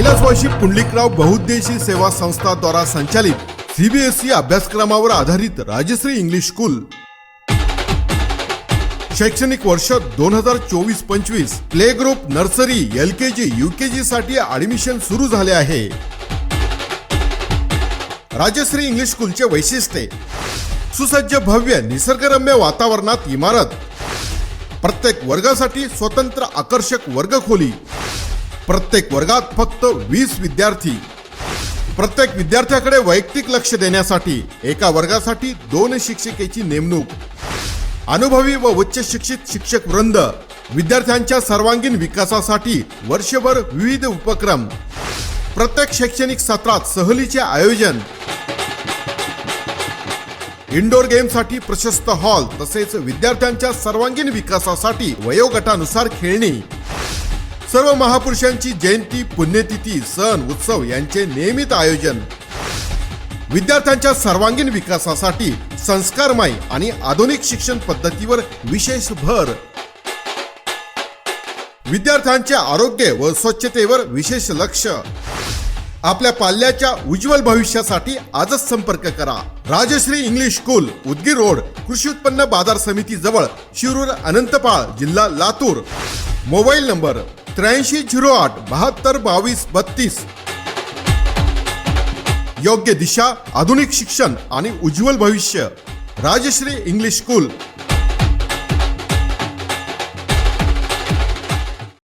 महर्षी पुंडलिकराव बहुउद्देशीय सेवा संस्था द्वारा संचालित सीबीएसई अभ्यासक्रमावर आधारित राजश्री इंग्लिश स्कूल. शैक्षणिक वर्ष दोन हजार चोवीस पंचवीस play group nursery L K G U K साठी ऍडमिशन सुरू झाले आहे. राजश्री इंग्लिश स्कूलचे वैशिष्ट्ये. सुसज्ज भव्य निसर्गरम्य वातावरणात इमारत. प्रत्येक वर्गासाठी स्वतंत्र आकर्षक वर्गखोली. प्रत्येक वर्गात फक्त वीस विद्यार्थी. प्रत्येक विद्यार्थ्याकडे वैयक्तिक लक्ष देण्यासाठी एका वर्गासाठी दोन शिक्षिकेची नेमणूक. अनुभवी व उच्च शिक्षित शिक्षक वृंद विद्यार्थ्यांच्या सर्वांगीण विकासासाठी वर्षभर विविध उपक्रम. प्रत्येक शैक्षणिक सत्रात सहलीचे आयोजन. इंडोर गेमसाठी प्रशस्त हॉल तसेच विद्यार्थ्यांच्या सर्वांगीण विकासासाठी वयोगटानुसार खेळणी. सर्व महापुरुषांची जयंती पुण्यतिथी सण उत्सव यांचे नियमित आयोजन. विद्यार्थ्यांच्या सर्वांगीण विकासासाठी संस्कारमय आणि आधुनिक शिक्षण पद्धतीवर विशेष भर. विद्यार्थ्यांचे आरोग्य व स्वच्छतेवर विशेष लक्ष. आपल्या पाल्याच्या उज्ज्वल भविष्यासाठी आजच संपर्क करा. Rajshri English school Udgir road कृषी उत्पन्न बाजार समिती जवळ शिरूर अनंतपाळ जिल्हा लातूर. मोबाईल नंबर त्र्याऐंशी झिरो आठ बहात्तर बावीस बत्तीस. योग्य दिशा आधुनिक शिक्षण आणि उज्ज्वल भविष्य. Rajshri English school.